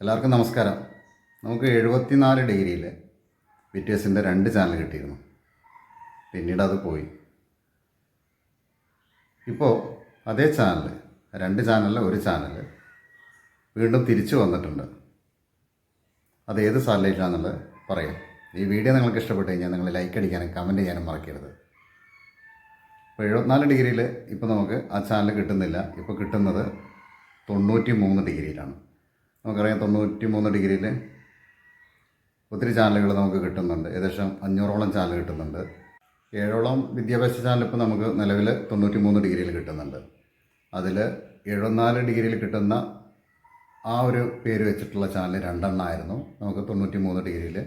എല്ലാവർക്കും നമസ്കാരം. നമുക്ക് എഴുപത്തിനാല് ഡിഗ്രിയിൽ വിറ്റേഴ്സിന്റെ രണ്ട് ചാനൽ കിട്ടിയിരുന്നു. പിന്നീട് അത് പോയി. ഇപ്പോൾ അതേ ചാനൽ രണ്ട് ചാനലിൽ ഒരു ചാനൽ വീണ്ടും തിരിച്ചു വന്നിട്ടുണ്ട്. അത് ഏത് സാറ്റലൈറ്റിലാണെന്നുള്ളത് പറയാം. ഈ വീഡിയോ നിങ്ങൾക്ക് ഇഷ്ടപ്പെട്ട് കഴിഞ്ഞാൽ നിങ്ങൾ ലൈക്ക് അടിക്കാനും കമന്റ് ചെയ്യാനും മറക്കരുത്. ഇപ്പോൾ എഴുപത്തിനാല് ഡിഗ്രിയിൽ ഇപ്പോൾ നമുക്ക് ആ ചാനൽ കിട്ടുന്നില്ല. ഇപ്പോൾ കിട്ടുന്നത് തൊണ്ണൂറ്റി മൂന്ന് ഡിഗ്രിയിലാണ്. നമുക്കറിയാം തൊണ്ണൂറ്റി മൂന്ന് ഡിഗ്രിയിൽ ഒത്തിരി ചാനലുകൾ നമുക്ക് കിട്ടുന്നുണ്ട്. ഏകദേശം അഞ്ഞൂറോളം ചാനൽ കിട്ടുന്നുണ്ട്. ഏഴോളം വിദ്യാഭ്യാസ ചാനൽ ഇപ്പോൾ നമുക്ക് നിലവിൽ തൊണ്ണൂറ്റി മൂന്ന് ഡിഗ്രിയിൽ കിട്ടുന്നുണ്ട്. അതിൽ എഴുപത്തിനാല് ഡിഗ്രിയിൽ കിട്ടുന്ന ആ ഒരു പേര് വെച്ചിട്ടുള്ള ചാനൽ രണ്ടെണ്ണമായിരുന്നു നമുക്ക് തൊണ്ണൂറ്റി മൂന്ന് ഡിഗ്രിയിൽ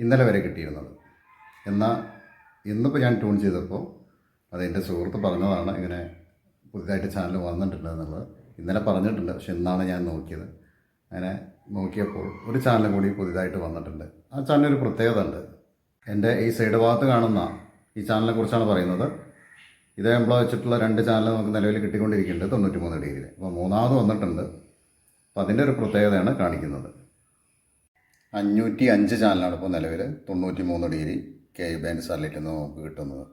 ഇന്നലെ വരെ കിട്ടിയിരുന്നത്. എന്നാൽ ഇന്നിപ്പോൾ ഞാൻ ട്യൂൺ ചെയ്തപ്പോൾ അതെന്റെ സുഹൃത്ത് പറഞ്ഞതാണ് ഇങ്ങനെ പുതിയതായിട്ട് ചാനൽ വന്നിട്ടുണ്ട് എന്നുള്ളത്. ഇന്നലെ പറഞ്ഞിട്ടുണ്ട് പക്ഷെ ഇന്നാണ് ഞാൻ നോക്കിയത്. അങ്ങനെ നോക്കിയപ്പോൾ ഒരു ചാനൽ കൂടി പുതിയതായിട്ട് വന്നിട്ടുണ്ട്. ആ ചാനലിനൊരു പ്രത്യേകത ഉണ്ട്. എന്റെ ഈ സൈഡ് ഭാഗത്ത് കാണുന്ന ഈ ചാനലിനെ കുറിച്ചാണ് പറയുന്നത്. ഇതേ എംപ്ലോയ് വെച്ചിട്ടുള്ള രണ്ട് ചാനൽ നമുക്ക് നിലവിൽ കിട്ടിക്കൊണ്ടിരിക്കുന്നുണ്ട് തൊണ്ണൂറ്റി മൂന്ന് ഡിഗ്രിയിൽ അപ്പോൾ മൂന്നാമത് വന്നിട്ടുണ്ട്. അപ്പോൾ അതിന്റെ ഒരു പ്രത്യേകതയാണ് കാണിക്കുന്നത്. അഞ്ഞൂറ്റി അഞ്ച് ചാനലാണ് ഇപ്പോൾ നിലവിൽ തൊണ്ണൂറ്റി മൂന്ന് ഡിഗ്രി കെ ബാൻഡ് സാറ്റലൈറ്റിൽ നിന്ന് നമുക്ക് കിട്ടുന്നത്.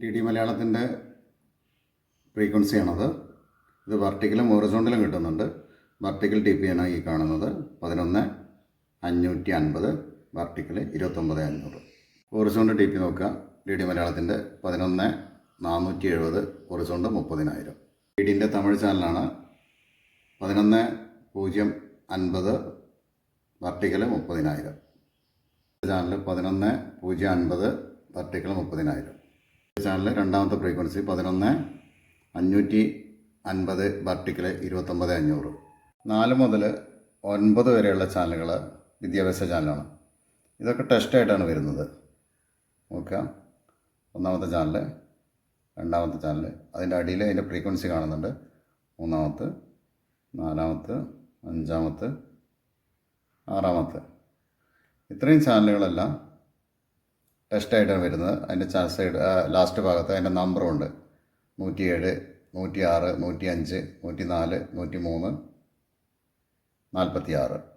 ഡി ഡി മലയാളത്തിന്റെ ഫ്രീക്വൻസിയാണത്. ഇത് വെർട്ടിക്കലും ഹൊറിസോണ്ടലും കിട്ടുന്നുണ്ട്. വെർട്ടിക്കൽ ടി പി ആണ് ഈ കാണുന്നത്. പതിനൊന്ന് അഞ്ഞൂറ്റി അൻപത് വെർട്ടിക്കൽ ഇരുപത്തൊമ്പത് അഞ്ഞൂറ്. ഹൊറിസോണ്ട് ടി പി നോക്കുക. ഡി ഡി മലയാളത്തിന്റെ പതിനൊന്ന് നാനൂറ്റി എഴുപത് ഹൊറിസോണ്ട് മുപ്പതിനായിരം. ഡി ഡിന്റെ തമിഴ് ചാനലാണ്. പതിനൊന്ന് പൂജ്യം അൻപത് വർട്ടിക്കൽ മുപ്പതിനായിരം. ചാനൽ പതിനൊന്ന് പൂജ്യം അൻപത് വർട്ടിക്കൽ മുപ്പതിനായിരം. ചാനൽ രണ്ടാമത്തെ ഫ്രീക്വൻസി പതിനൊന്ന് അഞ്ഞൂറ്റി അൻപത് വർട്ടിക്കൽ ഇരുപത്തൊമ്പത് അഞ്ഞൂറ്. നാല് മുതൽ ഒൻപത് വരെയുള്ള ചാനലുകൾ വിദ്യാഭ്യാസ ചാനലാണ്. ഇതൊക്കെ ടെസ്റ്റായിട്ടാണ് വരുന്നത്. നോക്കാം ഒന്നാമത്തെ ചാനൽ രണ്ടാമത്തെ ചാനൽ അതിന്റെ അടിയിൽ അതിന്റെ ഫ്രീക്വൻസി കാണുന്നുണ്ട്. മൂന്നാമത്തെ നാലാമത്തെ അഞ്ചാമത്തെ ആറാമത്തെ. ഇത്രയും ചാനലുകളെല്ലാം ടെസ്റ്റായിട്ടാണ് വരുന്നത്. അതിന്റെ ചാൻസ് സൈഡ് ലാസ്റ്റ് ഭാഗത്ത് അതിന്റെ നമ്പറുണ്ട് നൂറ്റിയേഴ് നൂറ്റി ആറ് നൂറ്റി അഞ്ച് നൂറ്റി നാല് നൂറ്റി മൂന്ന് നാൽപ്പത്തി ആറ്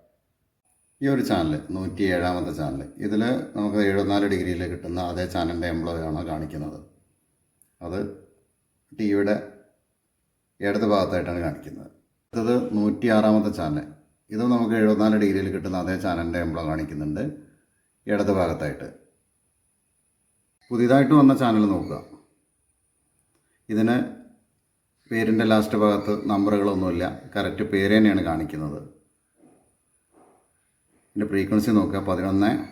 ഈ ഒരു ചാനൽ നൂറ്റി ഏഴാമത്തെ ചാനൽ ഇതിൽ നമുക്ക് എഴുപത്തിനാല് ഡിഗ്രിയിൽ കിട്ടുന്ന അതേ ചാനലിന്റെ എംപ്ലോയി ആണ് കാണിക്കുന്നത്. അത് ടി വിയുടെ ഇടത് ഭാഗത്തായിട്ടാണ് കാണിക്കുന്നത്. അടുത്തത് നൂറ്റി ആറാമത്തെ ചാനൽ ഇത് നമുക്ക് എഴുപത്തിനാല് ഡിഗ്രിയിൽ കിട്ടുന്ന അതേ ചാനലിന്റെ എംപ്ലോ കാണിക്കുന്നുണ്ട്. ഇടത് ഭാഗത്തായിട്ട്. പുതിയതായിട്ട് വന്ന ചാനൽ നോക്കുക. ഇതിന് പേരിന്റെ ലാസ്റ്റ് ഭാഗത്ത് നമ്പറുകളൊന്നുമില്ല. കറക്റ്റ് പേര് തന്നെയാണ് കാണിക്കുന്നത്. ഇതിന്റെ ഫ്രീക്വൻസി നോക്കുക. പതിനൊന്ന്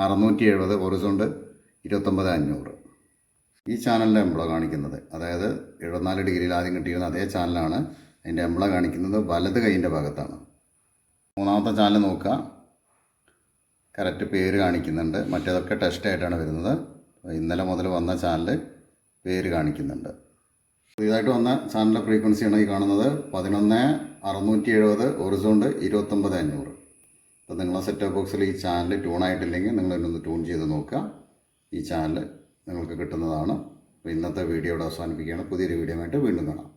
അറുന്നൂറ്റി എഴുപത് ഹൊറിസോണ്ട് ഇരുപത്തൊമ്പത് അഞ്ഞൂറ്. ഈ ചാനലിന്റെ എംബ്ലം കാണിക്കുന്നത്. അതായത് എഴുപത്തിനാല് ഡിഗ്രിയിൽ ആദ്യം കിട്ടിയിരുന്ന അതേ ചാനലാണ് അതിന്റെ എംബ്ലം കാണിക്കുന്നത് വലത് കൈയിന്റെ ഭാഗത്താണ്. മൂന്നാമത്തെ ചാനൽ നോക്കുക. കറക്റ്റ് പേര് കാണിക്കുന്നുണ്ട്. മറ്റേതൊക്കെ ടെസ്റ്റായിട്ടാണ് വരുന്നത്. ഇന്നലെ മുതൽ വന്ന ചാനൽ പേര് കാണിക്കുന്നുണ്ട്. പുതിയതായിട്ട് വന്ന ചാനലിന്റെ ഫ്രീക്വൻസിയാണ് ഈ കാണുന്നത്. പതിനൊന്ന് അറുന്നൂറ്റി എഴുപത് ഒറിസോണ്ട് ഇരുപത്തൊമ്പത് അഞ്ഞൂറ്. അപ്പോൾ നിങ്ങളെ സെറ്റ് ബോക്സിൽ ഈ ചാനൽ ട്യൂൺ ആയിട്ടില്ലെങ്കിൽ നിങ്ങൾ ഇന്നൊന്ന് ട്യൂൺ ചെയ്ത് നോക്കുക. ഈ ചാനൽ നിങ്ങൾക്ക് കിട്ടുന്നതാണ്. അപ്പോൾ ഇന്നത്തെ വീഡിയോ ഇവിടെ അവസാനിപ്പിക്കുകയാണ്. പുതിയൊരു വീഡിയോ ആയിട്ട് വീണ്ടും കാണാം.